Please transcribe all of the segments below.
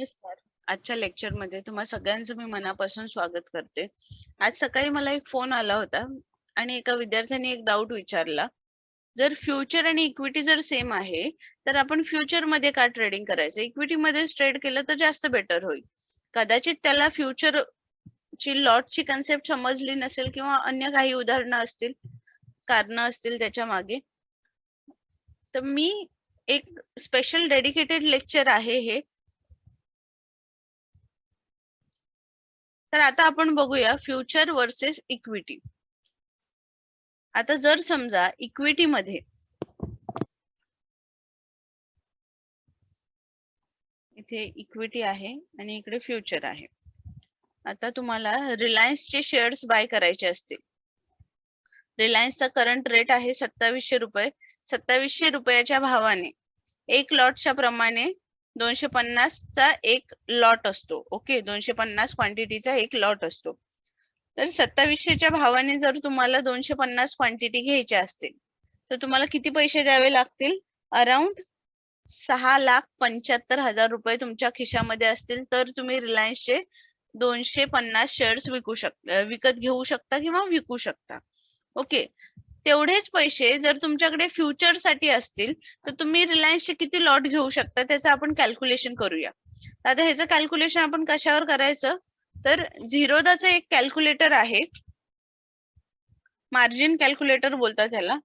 नमस्कार आजच्या लेक्चरमध्ये तुम्हा सगळ्यांचं मी मनापासून स्वागत करते. आज सकाळी मला एक फोन आला होता आणि एका विद्यार्थ्याने एक डाऊट विचारला. जर फ्युचर आणि इक्विटी जर सेम आहे तर आपण फ्युचरमध्ये का ट्रेडिंग करायचं? इक्विटी मध्ये ट्रेड केलं तर जास्त बेटर होईल. कदाचित त्याला फ्युचर ची लॉटची कन्सेप्ट समजली नसेल किंवा अन्य काही उदाहरणं असतील कारण असतील त्याच्यामागे. तर मी एक स्पेशल डेडिकेटेड लेक्चर आहे हे. तर आता आपण बघूया फ्युचर वर्सेस इक्विटी आता जर समजा इक्विटी मध्ये इथे इक्विटी आहे आणि इकडे फ्युचर आहे. आता तुम्हाला रिलायन्सचे शेअर्स बाय करायचे असतील. रिलायन्सचा करंट रेट आहे सत्तावीसशे रुपये. सत्तावीसशे रुपयाच्या भावाने एक लॉटच्या प्रमाणे दोनशे पन्नासचा एक लॉट असतो. ओके दोनशे पन्नास क्वांटिटीचा एक लॉट असतो. तर सत्तावीसशेच्या भावाने जर तुम्हाला दोनशे पन्नास क्वांटिटी घ्यायच्या असतील तर तुम्हाला किती पैसे द्यावे लागतील? अराउंड सहा लाख पंच्याहत्तर हजार रुपये तुमच्या खिशामध्ये असतील तर तुम्ही रिलायन्सचे दोनशे पन्नास शेअर्स विकू शकता विकत घेऊ शकता किंवा विकू शकता. ओके तेवढेच पैसे जर तुमच्याकडे फ्युचरसाठी असतील तर तुम्ही रिलायन्सचे किती लॉट घेऊ शकता त्याचं आपण कॅल्क्युलेशन करूया. आता ह्याचं कॅल्क्युलेशन आपण कशावर करायचं? तर झिरोदाचं एक कॅल्क्युलेटर आहे. मार्जिन कॅल्क्युलेटर बोलतात त्याला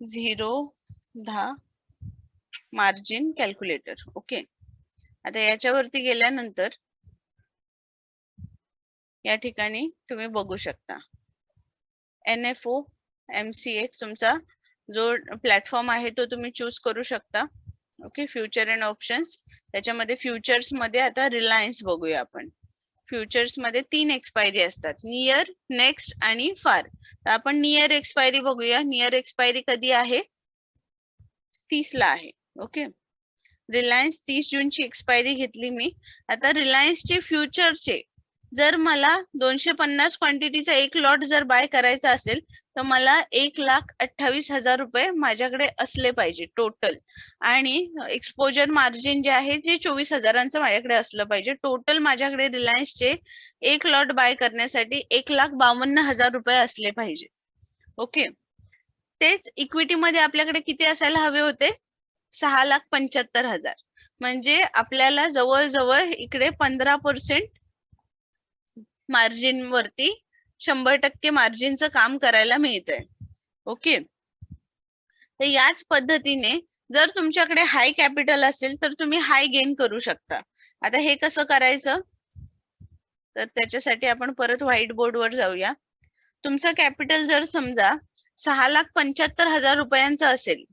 झिरो दहा मार्जिन कॅल्क्युलेटर ओके आता याच्यावरती गेल्यानंतर या ठिकाणी तुम्ही बघू शकता. N F O M C X तुमचा जो प्लॅटफॉर्म आहे तो तुम्ही चूज करू शकता. ओके फ्युचर अँड ऑप्शन्स त्याच्यामध्ये फ्युचर्समध्ये आता रिलायन्स बघूया आपण. फ्युचर्समध्ये तीन एक्सपायरी असतात. नियर नेक्स्ट आणि फार तर आपण नियर एक्सपायरी बघूया. नियर एक्सपायरी कधी आहे? तीस ला आहे. ओके रिलायन्स तीस जूनची एक्सपायरी घेतली मी. आता रिलायन्सचे फ्युचरचे जर मला दोनशे पन्नास क्वांटिटीचा एक लॉट जर बाय करायचा असेल तर मला एक लाख अठ्ठावीस हजार रुपये माझ्याकडे असले पाहिजे टोटल आणि एक्सपोजर मार्जिन जे आहे ते चोवीस हजारांचं माझ्याकडे असलं पाहिजे. टोटल माझ्याकडे रिलायन्सचे एक लॉट बाय करण्यासाठी एक लाख बावन्न हजार रुपये असले पाहिजे. ओके तेच इक्विटी मध्ये आपल्याकडे किती असायला हवे होते? सहा लाख पंच्याहत्तर हजार. म्हणजे आपल्याला जवळजवळ इकडे पंधरा पर्सेंट मार्जिन वरती शंभर टक्के मार्जिनचं काम करायला मिळतंय. ओके तर याच पद्धतीने जर तुमच्याकडे हाय कॅपिटल असेल तर तुम्ही हाय गेन करू शकता. आता हे कसं करायचं? तर त्याच्यासाठी आपण परत व्हाईट बोर्ड वर जाऊया. तुमचं कॅपिटल जर समजा सहा लाख पंच्याहत्तर हजार रुपयांचं असेल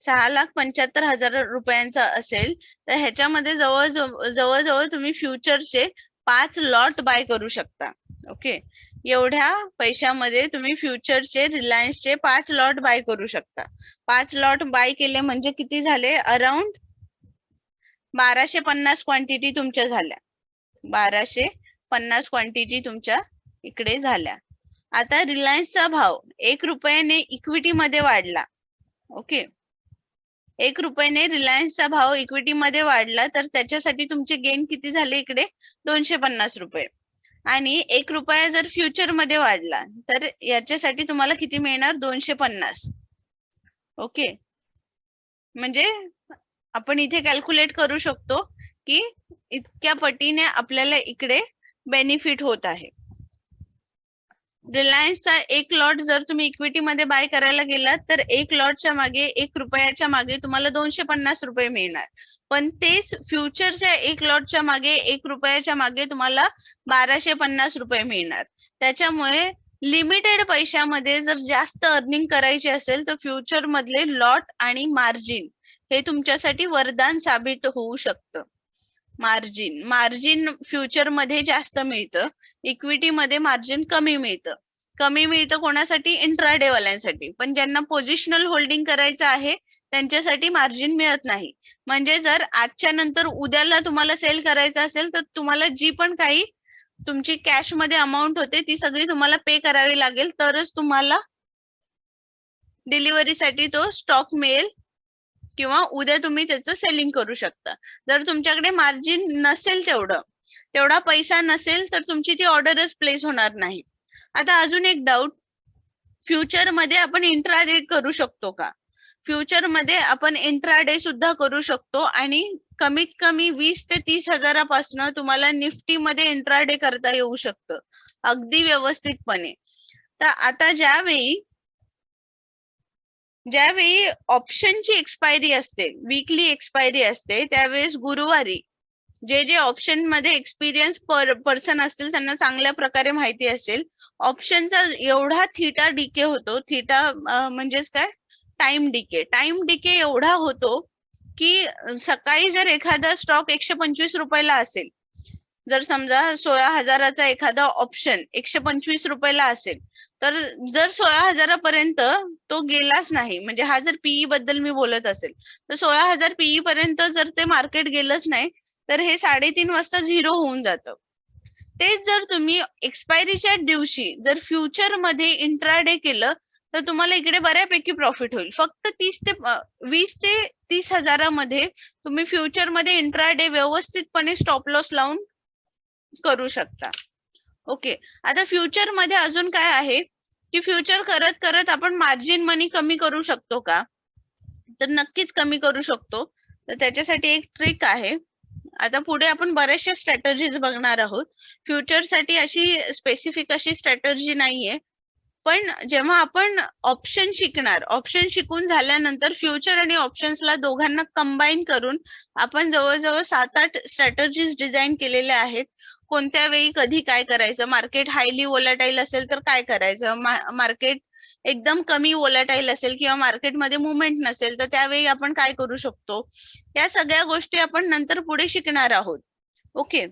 सहा लाख पंच्याहत्तर हजार रुपयांचा असेल तर ह्याच्यामध्ये जवळ जवळजवळ तुम्ही फ्युचरचे पाच लॉट बाय करू शकता. ओके एवढ्या पैशामध्ये तुम्ही फ्युचरचे रिलायन्सचे पाच लॉट बाय करू शकता. पाच लॉट बाय केले म्हणजे किती झाले? अराउंड बाराशे पन्नास क्वांटिटी तुमच्या झाल्या. बाराशे पन्नास क्वांटिटी तुमच्या इकडे झाल्या. आता रिलायन्सचा भाव एक रुपयाने इक्विटी मध्ये वाढला. ओके एक रुपयाने रिलायन्सचा भाव इक्विटी मध्ये वाढला तर त्याच्यासाठी तुमचे गेन किती झाले इकडे? दोनशे पन्नास रुपये. आणि एक रुपया जर फ्युचरमध्ये वाढला तर याच्यासाठी तुम्हाला किती मिळणार? दोनशे पन्नास. ओके? म्हणजे आपण इथे कॅल्क्युलेट करू शकतो की इतक्या पटीने आपल्याला इकडे बेनिफिट होत आहे. रिलायन्सचा एक लॉट जर तुम्ही इक्विटी मध्ये बाय करायला गेलात तर एक लॉटच्या मागे एक रुपयाच्या मागे तुम्हाला दोनशे पन्नास रुपये मिळणार. पण तेच फ्युचरच्या एक लॉटच्या मागे एक रुपयाच्या मागे तुम्हाला बाराशे पन्नास रुपये मिळणार. त्याच्यामुळे लिमिटेड पैशामध्ये जर जास्त अर्निंग करायची असेल तर फ्युचर मधले लॉट आणि मार्जिन हे तुमच्यासाठी वरदान साबित होऊ शकतं. मार्जिन मार्जिन फ्युचरमध्ये जास्त मिळतं. इक्विटी मध्ये मार्जिन कमी मिळतं. कमी मिळतं कोणासाठी? इंट्राडे वाल्यांसाठी. पण ज्यांना पोझिशनल होल्डिंग करायचं आहे त्यांच्यासाठी मार्जिन मिळत नाही. म्हणजे जर आजच्या नंतर उद्याला तुम्हाला सेल करायचं असेल तर तुम्हाला जी पण काही तुमची कॅशमध्ये अमाऊंट होते ती सगळी तुम्हाला पे करावी लागेल. तरच तुम्हाला डिलिव्हरीसाठी तो स्टॉक मिळेल. किंवा उद्या तुम्ही त्याचं सेलिंग करू शकता. जर तुमच्याकडे मार्जिन नसेल तेवढं तेवढा पैसा नसेल तर तुमची ती ऑर्डरच प्लेस होणार नाही. आता अजून एक डाऊट फ्युचरमध्ये आपण इंट्राडे करू शकतो का? फ्युचरमध्ये आपण इंट्राडे सुद्धा करू शकतो आणि कमीत कमी वीस ते तीस हजारापासून तुम्हाला निफ्टी मध्ये इंट्राडे करता येऊ शकतं. अगदी व्यवस्थितपणे. तर आता ज्यावेळी ज्यावेळी ऑप्शनची एक्सपायरी असते वीकली एक्सपायरी असते त्यावेळेस गुरुवारी जे जे ऑप्शनमध्ये एक्सपिरियन्स पर्सन असतील त्यांना चांगल्या प्रकारे माहिती असेल ऑप्शनचा एवढा थिटा डिके होतो थिटा म्हणजेच काय? टाइम डिके टाइम डिके एवढा होतो की सकाळी जर एखादा स्टॉक एकशे पंचवीस रुपयाला असेल जर समजा सोळा हजाराचा एखादा ऑप्शन एकशे पंचवीस रुपयाला असेल तर जर सोळा हजारापर्यंत तो गेलाच नाही म्हणजे हा जर पीई बद्दल मी बोलत असेल तर सोळा हजार पीई पर्यंत जर ते मार्केट गेलंच नाही तर हे साडेतीन वाजता झिरो होऊन जातं. तेच जर तुम्ही एक्सपायरीच्या दिवशी जर फ्युचरमध्ये इंट्राडे केलं तर तुम्हाला इकडे बऱ्यापैकी प्रॉफिट होईल. फक्त तीस ते वीस ते तीस हजारामध्ये तुम्ही फ्युचरमध्ये इंट्राडे व्यवस्थितपणे स्टॉप लॉस लावून करू शकता. ओके. आता फ्युचरमध्ये अजून काय आहे? की फ्युचर करत करत आपण मार्जिन मनी कमी करू शकतो का? तर नक्कीच कमी करू शकतो. तर त्याच्यासाठी एक ट्रिक आहे. आता पुढे आपण बऱ्याचशा स्ट्रॅटर्जीज बघणार आहोत. फ्युचरसाठी अशी स्पेसिफिक अशी स्ट्रॅटर्जी नाहीये. पण जेव्हा आपण ऑप्शन शिकणार ऑप्शन शिकून झाल्यानंतर फ्युचर आणि ऑप्शन्सला दोघांना कंबाईन करून आपण जवळजवळ सात आठ स्ट्रॅटर्जीज डिझाईन केलेल्या आहेत. कोणत्या वेळी कधी काय करायचं? मार्केट हायली वोलाटाईल असेल तर काय करायचं? मार्केट एकदम कमी वोलाटाईल असेल किंवा मार्केटमध्ये मुवमेंट नसेल तर त्यावेळी आपण काय करू शकतो? या सगळ्या गोष्टी आपण नंतर पुढे शिकणार आहोत. ओके?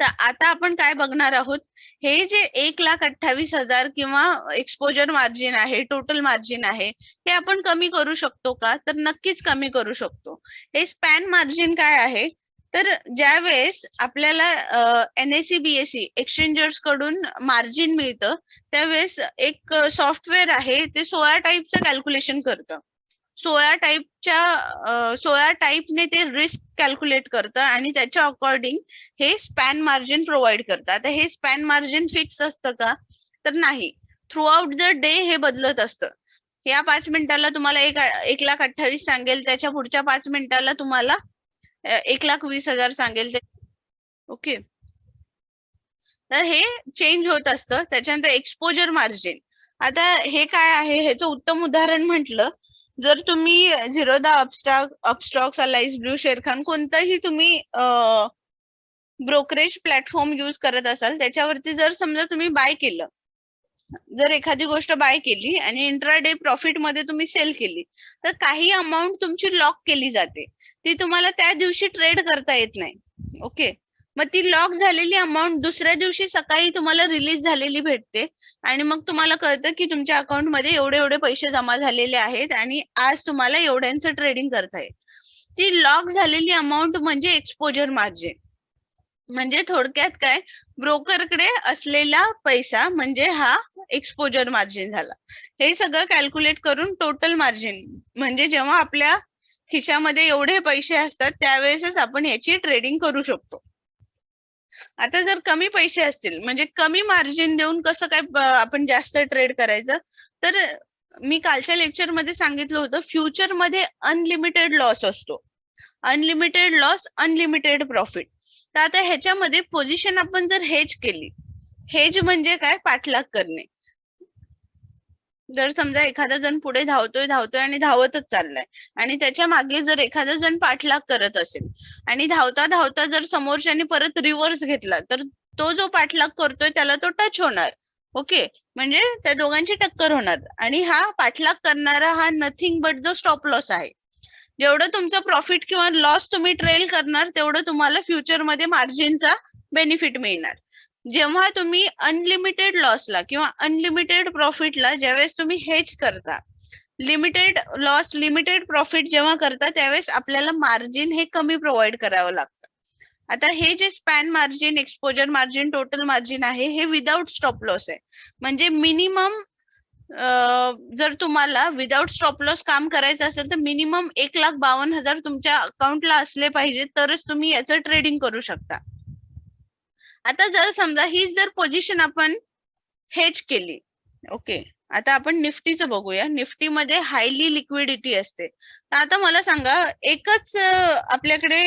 तर आता आपण काय बघणार आहोत? हे जे एक लाख अठ्ठावीस हजार किंवा एक्सपोजर मार्जिन आहे टोटल मार्जिन आहे हे आपण कमी करू शकतो का? तर नक्कीच कमी करू शकतो. हे स्पॅन मार्जिन काय आहे? तर ज्या वेळेस आपल्याला एनएससी बीएससी एक्सचेंजर्सकडून मार्जिन मिळतं त्यावेळेस एक सॉफ्टवेअर आहे ते सोळा टाईपचं कॅल्क्युलेशन करतं. सोळा टाईपच्या सोळा टाईपने ते रिस्क कॅल्क्युलेट करतं आणि त्याच्या अकॉर्डिंग हे स्पॅन मार्जिन प्रोव्हाइड करतं. आता हे स्पॅन मार्जिन फिक्स असतं का? तर नाही. थ्रू आउट द डे हे बदलत असतं. या पाच मिनिटाला तुम्हाला एक एक लाख अठ्ठावीस सांगेल त्याच्या पुढच्या पाच मिनिटाला तुम्हाला एक लाख वीस हजार सांगेल ते. ओके. तर हे चेंज होत असतं. त्याच्यानंतर एक्सपोजर मार्जिन आता हे काय आहे? ह्याचं उत्तम उदाहरण म्हटलं जर तुम्ही झिरोदा अपस्टॉक अपस्टॉक्स अलाइस ब्ल्यू शेरखान कोणताही तुम्ही ब्रोकरेज प्लॅटफॉर्म युज करत असाल त्याच्यावरती जर समजा तुम्ही बाय केलं जर एखादी गोष्ट बाय केली आणि इंट्राडे प्रॉफिटमध्ये तुम्ही सेल केली तर काही अमाऊंट तुमची लॉक केली जाते. ती तुम्हाला त्या दिवशी ट्रेड करता येत नाही. ओके मग ती लॉक झालेली अमाऊंट दुसऱ्या दिवशी सकाळी तुम्हाला रिलीज झालेली भेटते आणि मग तुम्हाला कळतं की तुमच्या अकाउंटमध्ये एवढे एवढे पैसे जमा झालेले आहेत आणि आज तुम्हाला एवढ्यांचं ट्रेडिंग करता येईल. ती लॉक झालेली अमाऊंट म्हणजे एक्सपोजर मार्जिन म्हणजे थोडक्यात काय? ब्रोकरकडे असलेला पैसा म्हणजे हा एक्सपोजर मार्जिन झाला. हे सगळं कॅल्क्युलेट करून टोटल मार्जिन म्हणजे जेव्हा आपल्या खिशामध्ये एवढे पैसे असतात त्यावेळेसच आपण याची ट्रेडिंग करू शकतो. आता जर कमी पैसे असतील म्हणजे कमी मार्जिन देऊन कसं काय आपण जास्त ट्रेड करायचं? तर मी कालच्या लेक्चरमध्ये सांगितलं होतं फ्युचरमध्ये अनलिमिटेड लॉस असतो. अनलिमिटेड लॉस अनलिमिटेड प्रॉफिट तर आता ह्याच्यामध्ये पोझिशन आपण जर हेज केली हेज म्हणजे काय? पाठलाग करणे. जर समजा एखादा जण पुढे धावतोय धावतोय आणि धावतच चाललाय आणि त्याच्यामागे जर एखादा जण पाठलाग करत असेल आणि धावता धावता जर समोरच्याने परत रिव्हर्स घेतला तर तो जो पाठलाग करतोय त्याला तो टच होणार. ओके म्हणजे त्या दोघांची टक्कर होणार. आणि हा पाठलाग करणारा हा नथिंग बट जो स्टॉप लॉस आहे जेवढं तुमचं प्रॉफिट किंवा लॉस तुम्ही ट्रेल करणार तेवढं तुम्हाला फ्युचरमध्ये मार्जिनचा बेनिफिट मिळणार. जेव्हा तुम्ही अनलिमिटेड लॉसला किंवा अनलिमिटेड प्रॉफिटला ज्यावेळेस तुम्ही हेच करता लिमिटेड लॉस लिमिटेड प्रॉफिट जेव्हा करता त्यावेळेस आपल्याला मार्जिन हे कमी प्रोव्हाइड करावं लागतं. आता हे जे span margin exposure margin total margin आहे हे विदाउट स्टॉप लॉस आहे. म्हणजे मिनिमम जर तुम्हाला विदाउट स्टॉप लॉस काम करायचं असेल तर मिनिमम एक लाख बावन्न हजार तुमच्या अकाउंटला असले पाहिजे तरच तुम्ही याचं ट्रेडिंग करू शकता. आता जर समजा ही जर पोझिशन आपण हेज केली ओके आता आपण निफ्टीचं बघूया. निफ्टीमध्ये हायली लिक्विडिटी असते. तर आता मला सांगा एकच आपल्याकडे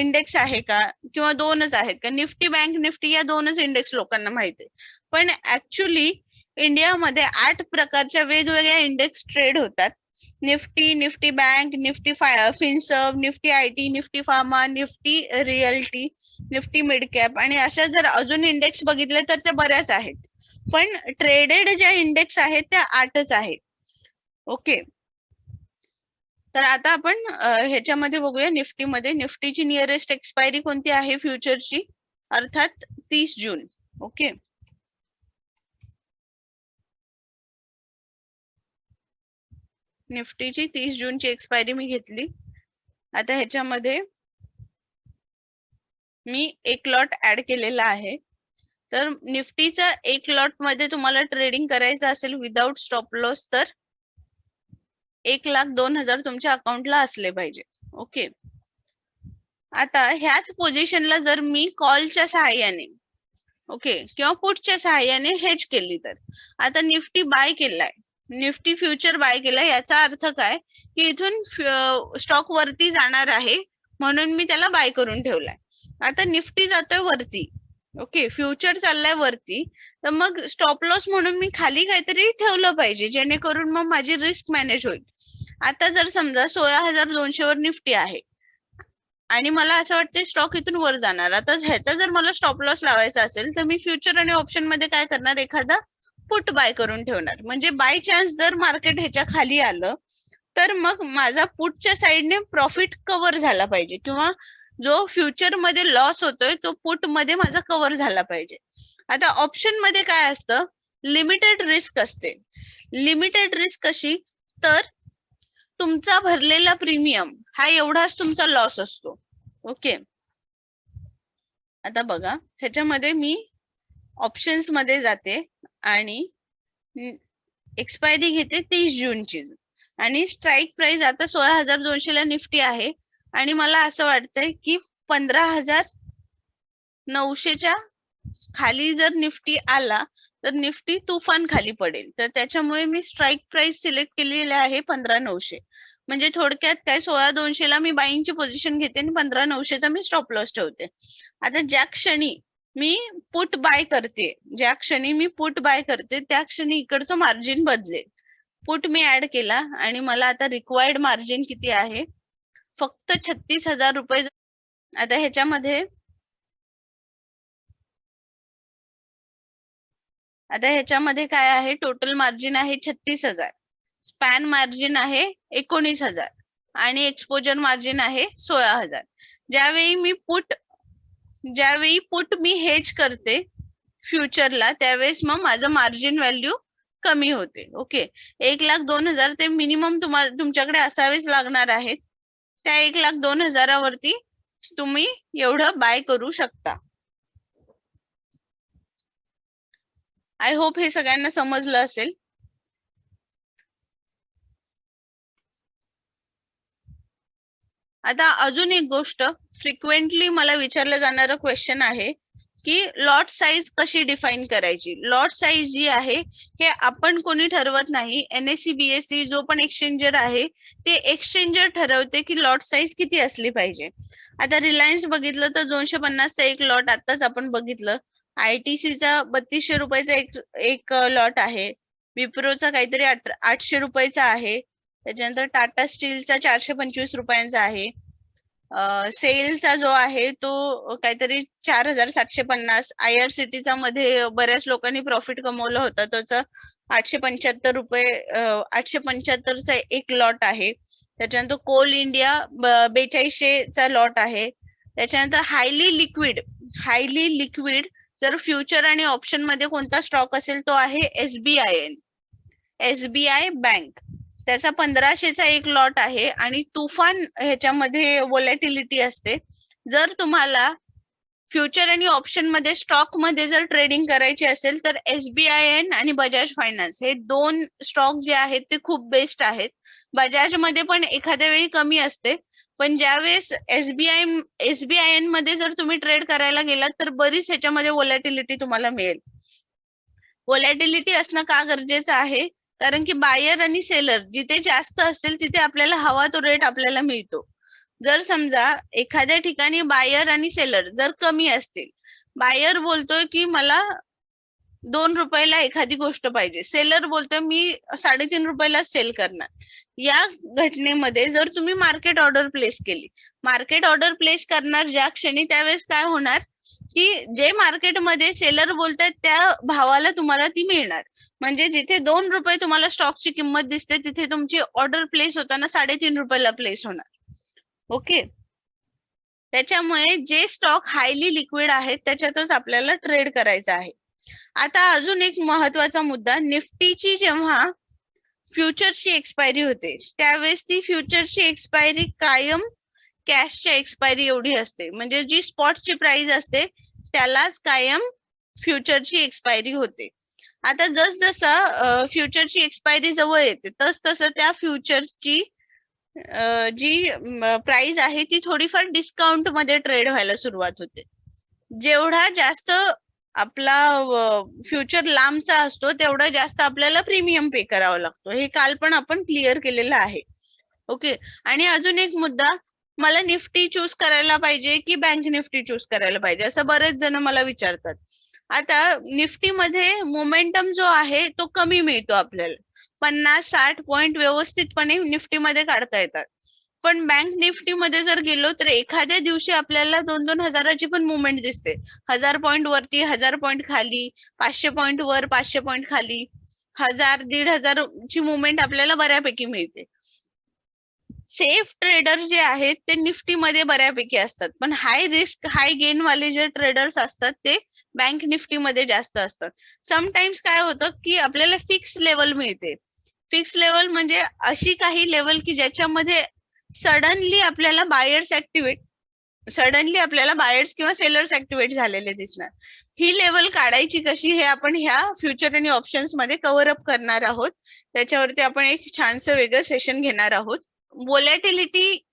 इंडेक्स आहे का? किंवा दोनच आहेत का? निफ्टी बँक निफ्टी या दोनच इंडेक्स लोकांना माहिती आहे. पण ऍक्च्युली इंडियामध्ये आठ प्रकारच्या वेगवेगळ्या इंडेक्स ट्रेड होतात. Nifty Nifty bank Nifty Finserv Nifty I T Nifty pharma Nifty realty Nifty mid cap आणि अशा जर अजून इंडेक्स बघितले तर ते बऱ्याच आहेत. पण ट्रेडेड ज्या इंडेक्स आहेत त्या आठच आहेत. ओके. तर आता आपण ह्याच्यामध्ये बघूया निफ्टीमध्ये. निफ्टीची नियरेस्ट एक्सपायरी कोणती आहे? फ्युचरची अर्थात तीस जून. ओके. निफ्टीची तीस जूनची एक्सपायरी मी घेतली. आता ह्याच्यामध्ये मी एक लॉट ऍड केलेला आहे. तर निफ्टीचा एक लॉटमध्ये तुम्हाला ट्रेडिंग करायचं असेल विदाउट स्टॉप लॉस तर एक लाख दोन हजार तुमच्या अकाउंटला असले पाहिजे. ओके आता ह्याच पोझिशनला जर मी कॉलच्या सहाय्याने ओके किंवा पुटच्या सहाय्याने हेज केली तर. आता निफ्टी बाय केलाय. निफ्टी फ्युचर बाय केला याचा अर्थ काय? की इथून स्टॉक वरती जाणार आहे म्हणून मी त्याला बाय करून ठेवलाय. आता निफ्टी जातोय वरती ओके फ्युचर चाललाय वरती तर मग स्टॉप लॉस म्हणून मी खाली काहीतरी ठेवलं पाहिजे जेणेकरून मग माझी रिस्क मॅनेज होईल. आता जर समजा सोळा हजार दोनशे वर निफ्टी आहे आणि मला असं वाटतं स्टॉक इथून वर जाणार. आता ह्याचा जर मला स्टॉप लॉस लावायचा असेल तर मी फ्युचर आणि ऑप्शनमध्ये काय करणार? एखादा पुट बाय करून ठेवणार. म्हणजे बाय चान्स जर मार्केट ह्याच्या खाली आलं तर मग माझा पुटच्या साईडने प्रॉफिट कव्हर झाला पाहिजे. किंवा जो फ्युचरमध्ये लॉस होतोय तो पुटमध्ये माझा कव्हर झाला पाहिजे. आता ऑप्शनमध्ये काय असतं? लिमिटेड रिस्क असते. लिमिटेड रिस्क कशी? तर तुमचा भरलेला प्रीमियम हा एवढाच तुमचा लॉस असतो. ओके आता बघा. ह्याच्यामध्ये मी ऑप्शन्समध्ये जाते आणि एक्सपायरी घेते तीस जूनची. आणि स्ट्राईक प्राइस आता सोळा हजार दोनशे ला निफ्टी आहे. आणि मला असं वाटतंय की पंधरा हजार नऊशेच्या खाली जर निफ्टी आला तर निफ्टी तुफान खाली पडेल. तर त्याच्यामुळे मी स्ट्राईक प्राइस सिलेक्ट केलेली आहे पंधरा नऊशे. म्हणजे थोडक्यात काय सोळा दोनशे ला मी बाईंगची पोझिशन घेते आणि पंधरा नऊशेचा मी स्टॉप लॉस ठेवते. आता ज्या क्षणी मी पुट बाय करते. ज्या क्षणी मी पुट बाय करते त्या क्षणी इकडचं मार्जिन बदलेल. पुट मी ऍड केला आणि मला आता रिक्वायर्ड मार्जिन किती आहे? फक्त छत्तीस हजार रुपये आता ह्याच्यामध्ये आता ह्याच्यामध्ये काय आहे? टोटल मार्जिन आहे छत्तीस हजार. स्पॅन मार्जिन आहे एकोणीस हजार. आणि एक्सपोजर मार्जिन आहे सोळा हजार. ज्यावेळी मी पुट ज्यावेळी पुट मी हेज करते फ्युचरला त्यावेळेस मग माझं मार्जिन व्हॅल्यू कमी होते. ओके एक लाख दोन हजार ते मिनिमम तुम्हाला तुमच्याकडे असावेच लागणार आहेत. त्या एक लाख दोन हजारावरती तुम्ही एवढं बाय करू शकता. आय होप हे सगळ्यांना समजलं असेल. आता अजून एक गोष्ट फ्रिक्वेंटली मला विचारलं जाणारं क्वेश्चन आहे की लॉट साईज कशी डिफाईन करायची? लॉट साईज जी आहे हे आपण कोणी ठरवत नाही. एनएससी बीएससी जो पण एक्सचेंजर आहे ते एक्सचेंजर ठरवते की लॉट साईज किती असली पाहिजे. आता रिलायन्स बघितलं तर दोनशे पन्नासचा एक लॉट आताच आपण बघितलं. आयटीसीचा बत्तीसशे रुपयाचा एक एक लॉट आहे. विप्रोचा काहीतरी आठशे रुपयाचा आहे. त्याच्यानंतर टाटा स्टीलचा चारशे पंचवीस रुपयांचा आहे. सेलचा जो आहे तो काहीतरी चार हजार सातशे पन्नास. आय आर सीटीचा मध्ये बऱ्याच लोकांनी प्रॉफिट कमवलं होतं. त्याचं आठशे पंच्याहत्तर रुपये आठशे पंच्याहत्तरचा एक लॉट आहे. त्याच्यानंतर कोल इंडिया बेचाळीसशेचा लॉट आहे. त्याच्यानंतर हायली लिक्विड हायली लिक्विड जर फ्युचर आणि ऑप्शनमध्ये कोणता स्टॉक असेल तो आहे एसबीआय एन एसबीआय बँक. त्याचा पंधराशेचा एक लॉट आहे आणि तुफान ह्याच्यामध्ये वोलॅटिलिटी असते. जर तुम्हाला फ्युचर आणि ऑप्शनमध्ये स्टॉकमध्ये जर ट्रेडिंग करायची असेल तर एसबीआय एन आणि बजाज फायनान्स हे दोन स्टॉक जे आहेत ते खूप बेस्ट आहेत. बजाजमध्ये पण एखाद्या वेळी कमी असते पण ज्यावेळेस एसबीआय एसबीआय एनमध्ये जर तुम्ही ट्रेड करायला गेलात तर बरीच ह्याच्यामध्ये वोलॅटिलिटी तुम्हाला मिळेल. वोलॅटिलिटी असणं का गरजेचं आहे? कारण की बायर आणि सेलर जिथे जास्त असतील तिथे आपल्याला हवा तो रेट आपल्याला मिळतो. जर समजा एखाद्या ठिकाणी बायर आणि सेलर जर कमी असतील बायर बोलतोय की मला दोन रुपयाला एखादी गोष्ट पाहिजे. सेलर बोलतोय मी साडेतीन रुपयाला सेल करणार. या घटनेमध्ये जर तुम्ही मार्केट ऑर्डर प्लेस केली मार्केट ऑर्डर प्लेस करणार ज्या क्षणी त्यावेळेस काय होणार? की जे मार्केटमध्ये सेलर बोलतात त्या भावाला तुम्हाला ती मिळणार. म्हणजे जिथे दोन रुपये तुम्हाला स्टॉकची किंमत दिसते तिथे तुमची ऑर्डर प्लेस होताना साडेतीन रुपयाला प्लेस होणार. ओके त्याच्यामुळे जे स्टॉक हायली लिक्विड आहेत त्याच्यातच आपल्याला ट्रेड करायचा आहे. आता अजून एक महत्त्वाचा मुद्दा निफ्टीची जेव्हा फ्युचरची एक्सपायरी होते त्यावेळेस ती फ्युचरची एक्सपायरी कायम कॅशच्या एक्सपायरी एवढी असते. म्हणजे जी स्पॉटची प्राइस असते त्यालाच कायम फ्युचरची एक्सपायरी होते. आता जस जसं फ्युचरची एक्सपायरी जवळ येते तस तसं त्या फ्युचर्सची जी प्राइस आहे ती थोडीफार डिस्काउंटमध्ये ट्रेड व्हायला सुरुवात होते. जेवढा जास्त आपला फ्युचर लांबचा असतो तेवढा जास्त आपल्याला प्रीमियम पे करावा लागतो. हे काल पण आपण क्लिअर केलेलं आहे. ओके? आणि अजून एक मुद्दा मला निफ्टी चूज करायला पाहिजे की बँक निफ्टी चूज करायला पाहिजे? असं बरेच जण मला विचारतात. आता निफ्टीमध्ये मोमेंटम जो आहे तो कमी मिळतो आपल्याला. पन्नास साठ पॉईंट व्यवस्थितपणे निफ्टीमध्ये काढता येतात. पण बँक निफ्टीमध्ये जर गेलो तर एखाद्या दिवशी आपल्याला दोन दोन हजाराची पण मुवमेंट दिसते. हजार पॉईंट वरती हजार पॉईंट खाली पाचशे पॉईंट वर पाचशे पॉइंट खाली. हजार दीड हजार ची मुवमेंट आपल्याला बऱ्यापैकी मिळते. सेफ ट्रेडर जे आहेत ते निफ्टीमध्ये बऱ्यापैकी असतात. पण हाय रिस्क हाय गेन वाले जे ट्रेडर्स असतात ते बँक निफ्टी मध्ये जास्त असतात समटाइम्स काय होतं की आपल्याला फिक्स लेवल मिळते. फिक्स लेवल म्हणजे अशी काही लेवल की ज्याच्यामध्ये सडनली आपल्याला बायर्स ऍक्टिव्हेट सडनली आपल्याला बायर्स किंवा सेलर्स ऍक्टिव्हेट झालेले दिसणार. ही लेवल काढायची कशी हे आपण ह्या फ्युचर आणि ऑप्शन्समध्ये कव्हर अप करणार आहोत. त्याच्यावरती आपण एक छानसं वेगळं सेशन घेणार आहोत. वोलॅटिलिटी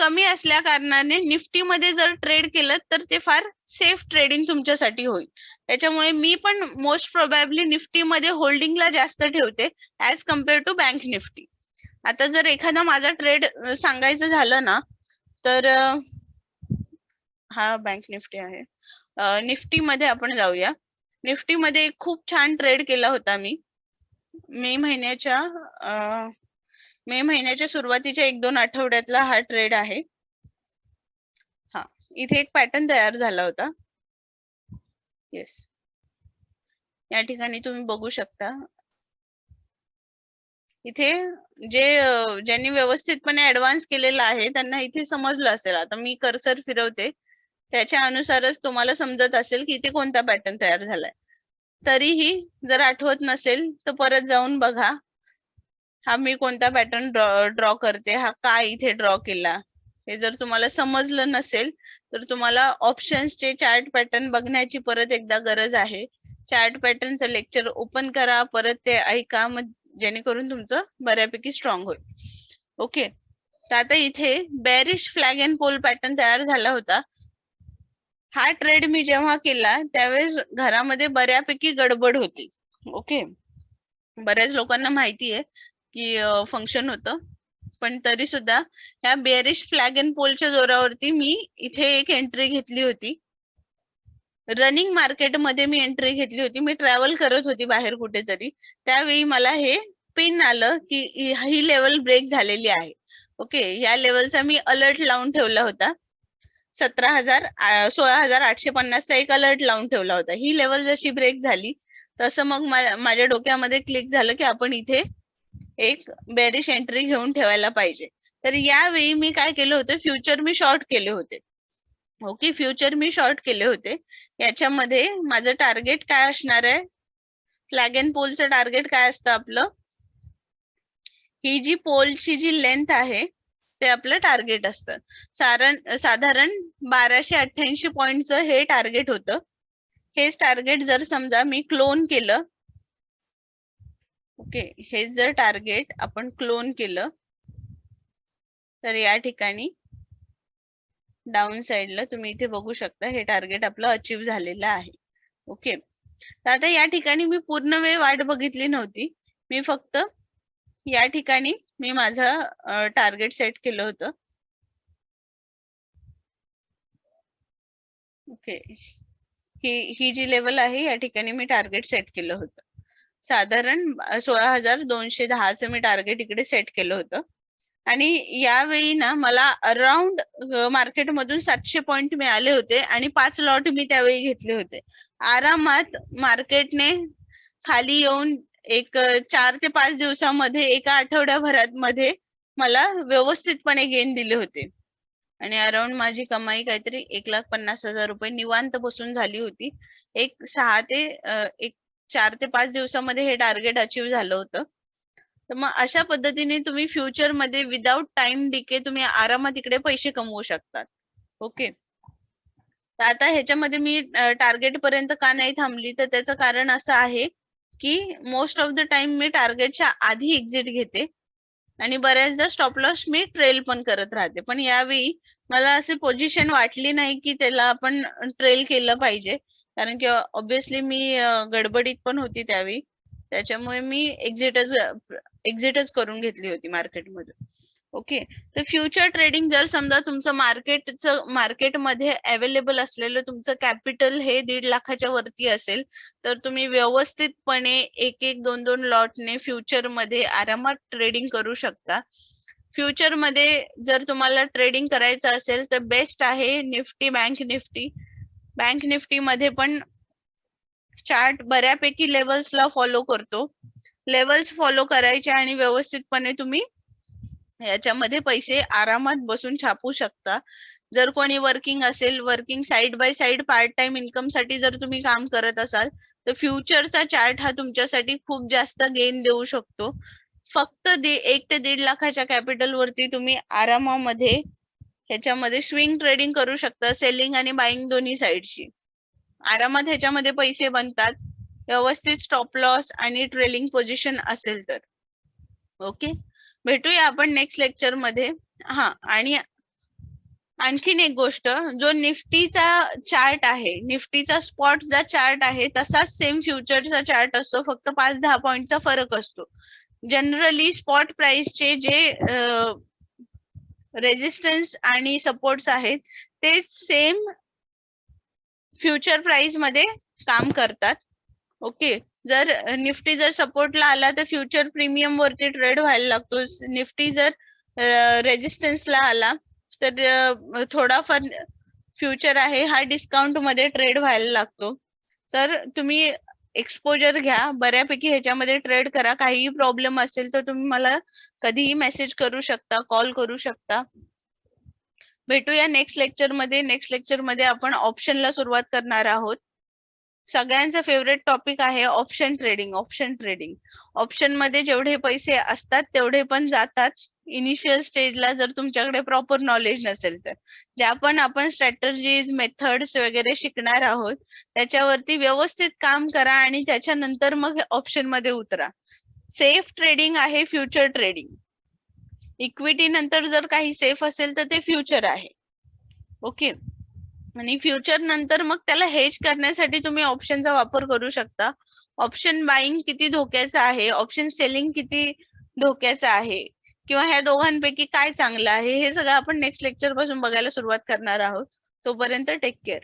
कमी असल्या कारणाने निफ्टी मध्ये जर ट्रेड केलं तर ते फार सेफ ट्रेडिंग तुमच्यासाठी होईल. त्याच्यामुळे मी पण मोस्ट प्रोबॅबली निफ्टीमध्ये होल्डिंगला जास्त ठेवते as compare to bank Nifty. आता जर एखादा माझा ट्रेड सांगायचं झालं ना तर हा बँक निफ्टी आहे. निफ्टी मध्ये आपण जाऊया. निफ्टी मध्ये खूप छान ट्रेड केला होता मी. मे महिन्याच्या मे महिन्याच्या सुरुवातीच्या एक दोन आठवड्यातला हा ट्रेड आहे. हा इथे एक पॅटर्न तयार झाला होता. येस या ठिकाणी तुम्ही बघू शकता. इथे जे ज्यांनी व्यवस्थितपणे ऍडव्हान्स केलेला आहे त्यांना इथे समजलं असेल. आता मी कर्सर फिरवते. त्याच्या अनुसारच तुम्हाला समजत असेल की इथे कोणता पॅटर्न तयार झालाय. तरीही जर आठवत नसेल तर परत जाऊन बघा. हा मी कोणता पॅटर्न ड्रॉ करते हा काय इथे ड्रॉ केला? हे जर तुम्हाला समजलं नसेल तर तुम्हाला ऑप्शन्सचे चार्ट पॅटर्न बघण्याची परत एकदा गरज आहे. चार्ट पॅटर्नचं लेक्चर ओपन करा परत ते ऐका मग जेणेकरून तुमचं बऱ्यापैकी स्ट्रॉंग होईल. ओके तर आता इथे bearish flag and pole pattern तयार झाला होता. हा ट्रेड मी जेव्हा केला त्यावेळेस घरामध्ये बऱ्यापैकी गडबड होती. ओके बऱ्याच लोकांना माहिती आहे. की फंक्शन होतं. पण तरी सुद्धा ह्या बेरिश फ्लॅग अँड पोलच्या जोरावरती मी इथे एक एंट्री घेतली होती. रनिंग मार्केटमध्ये मी एंट्री घेतली होती. मी ट्रॅव्हल करत होती बाहेर कुठेतरी. त्यावेळी मला हे पिन आलं की ही लेवल ब्रेक झालेली आहे. ओके या लेवलचा मी अलर्ट लावून ठेवला होता. सतरा हजार सोळा हजार आठशे पन्नासचा एक अलर्ट लावून ठेवला होता. ही लेवल जशी ब्रेक झाली तसं मग माझ्या डोक्यामध्ये क्लिक झालं की आपण इथे एक बेरिश एंट्री घेऊन ठेवायला पाहिजे. तर यावेळी मी काय केलं होतं? फ्युचर मी शॉर्ट केले होते. ओके फ्युचर मी शॉर्ट केले होते. याच्यामध्ये माझं टार्गेट काय असणार आहे? फ्लॅग अँड पोलचं टार्गेट काय असतं आपलं? ही जी पोलची जी लेंथ आहे ते आपलं टार्गेट असतं. सारण साधारण बाराशे अठ्ठ्याऐंशी पॉईंटचं हे टार्गेट होतं. हेच टार्गेट जर समजा मी क्लोन केलं ओके हे जर टार्गेट आपण क्लोन केलं तर या ठिकाणी डाऊन साइडला तुम्ही इथे बघू शकता हे टार्गेट आपलं अचीव झालेलं आहे. ओके तर आता या ठिकाणी मी पूर्ण वेळ वाट बघितली नव्हती. मी फक्त या ठिकाणी मी माझं टार्गेट सेट केलं होतं. ओके ही ही जी लेवल आहे या ठिकाणी मी टार्गेट सेट केलं होतं. साधारण सोळा हजार दोनशे दहाचं मी टार्गेट इकडे सेट केलं होतं. आणि यावेळी ना मला अराउंड मार्केटमधून सातशे पॉइंट मिळाले होते आणि पाच लॉट मी त्यावेळी घेतले होते. आरामात मार्केटने खाली येऊन एक चार ते पाच दिवसामध्ये एका आठवड्याभरात मध्ये मला व्यवस्थितपणे गेन दिले होते. आणि अराउंड माझी कमाई काहीतरी एक लाख पन्नास हजार रुपये निवांत बसून झाली होती. एक सहा ते एक चार ते पाच दिवसामध्ये हे टार्गेट अचीव झालं होतं. तर मग अशा पद्धतीने तुम्ही फ्युचरमध्ये विदाउट टाइम डिके तुम्ही आरामात इकडे पैसे कमवू शकतात. ओके तर आता ह्याच्यामध्ये मी टार्गेट पर्यंत का नाही थांबली? तर त्याचं कारण असं आहे की मोस्ट ऑफ द टाइम मी टार्गेटच्या आधी एक्झिट घेते आणि बऱ्याचदा स्टॉप लॉस मी ट्रेल पण करत राहते. पण यावेळी मला असे पोझिशन वाटली नाही की त्याला आपण ट्रेल केलं पाहिजे. कारण की ऑब्विसली मी गडबडीत पण होती त्यावेळी. त्याच्यामुळे मी एक्झिटच एक्झिटच करून घेतली होती मार्केटमधून ओके तर फ्युचर ट्रेडिंग जर समजा तुमचं मार्केटचं मार्केटमध्ये अवेलेबल असलेलं तुमचं कॅपिटल हे दीड लाखाच्या वरती असेल तर तुम्ही व्यवस्थितपणे एक एक दोन दोन लॉटने फ्युचरमध्ये आरामात ट्रेडिंग करू शकता. फ्युचरमध्ये जर तुम्हाला ट्रेडिंग करायचं असेल तर बेस्ट आहे निफ्टी बँक निफ्टी. बँक निफ्टी मध्ये पण चार्ट बऱ्यापैकी लेवल्सला फॉलो करतो. लेवल्स फॉलो करायचे आणि व्यवस्थितपणे तुम्ही याच्यामध्ये पैसे आरामात बसून छापू शकता. जर कोणी वर्किंग असेल working side by side part time इन्कमसाठी जर तुम्ही काम करत असाल तर फ्युचरचा चार्ट हा तुमच्यासाठी खूप जास्त गेन देऊ शकतो. फक्त एक ते दीड लाखाच्या कॅपिटल वरती तुम्ही आरामामध्ये ह्याच्यामध्ये स्विंग ट्रेडिंग करू शकता सेलिंग आणि बाईंग दोन्ही साईडची आरामात ह्याच्यामध्ये पैसे बनतात व्यवस्थित स्टॉप लॉस आणि ट्रेलिंग पोझिशन असेल तर. ओके भेटूया आपण नेक्स्ट लेक्चरमध्ये. हा आणि आणखीन एक गोष्ट जो निफ्टीचा चार्ट आहे निफ्टीचा स्पॉटचा चार्ट आहे तसाच सेम फ्युचरचा चार्ट असतो फक्त पाच दहा पॉईंटचा फरक असतो. जनरली स्पॉट प्राइसचे जे रेजिस्टन्स आणि सपोर्ट्स आहेत ते सेम फ्युचर प्राइसमध्ये काम करतात. ओके जर निफ्टी जर सपोर्टला आला तर फ्युचर प्रीमियम वरती ट्रेड व्हायला लागतो. निफ्टी जर रेजिस्टन्सला आला तर थोडाफार फ्युचर आहे हा डिस्काउंटमध्ये ट्रेड व्हायला लागतो. तर तुम्ही एक्सपोजर घ्या. बऱ्यापैकी ह्याच्यामध्ये ट्रेड करा. काहीही प्रॉब्लेम असेल तर तुम्ही मला कधीही मेसेज करू शकता कॉल करू शकता. भेटूया नेक्स्ट लेक्चरमध्ये. नेक्स्ट लेक्चरमध्ये आपण ऑप्शनला सुरुवात करणार आहोत. सगळ्यांचा फेवरेट टॉपिक आहे ऑप्शन ट्रेडिंग ऑप्शन ट्रेडिंग ऑप्शनमध्ये जेवढे पैसे असतात तेवढे पण जातात. इनिशियल स्टेजला जर तुमच्याकडे प्रॉपर नॉलेज नसेल तर. ज्या पण आपण स्ट्रॅटर्जीज मेथड्स वगैरे शिकणार आहोत त्याच्यावरती व्यवस्थित काम करा आणि त्याच्यानंतर मग ऑप्शनमध्ये उतरा. सेफ ट्रेडिंग आहे फ्युचर ट्रेडिंग इक्विटी नंतर जर काही सेफ असेल तर ते फ्युचर आहे. ओके आणि फ्युचर नंतर मग त्याला हेज करण्यासाठी तुम्ही ऑप्शनचा वापर करू शकता. ऑप्शन बाईंग किती धोक्याचं आहे? ऑप्शन सेलिंग किती धोक्याचं आहे? किंवा ह्या दोघांपैकी काय चांगलं आहे? हे सगळं आपण नेक्स्ट लेक्चरपासून बघायला सुरुवात करणार आहोत. तोपर्यंत टेक केअर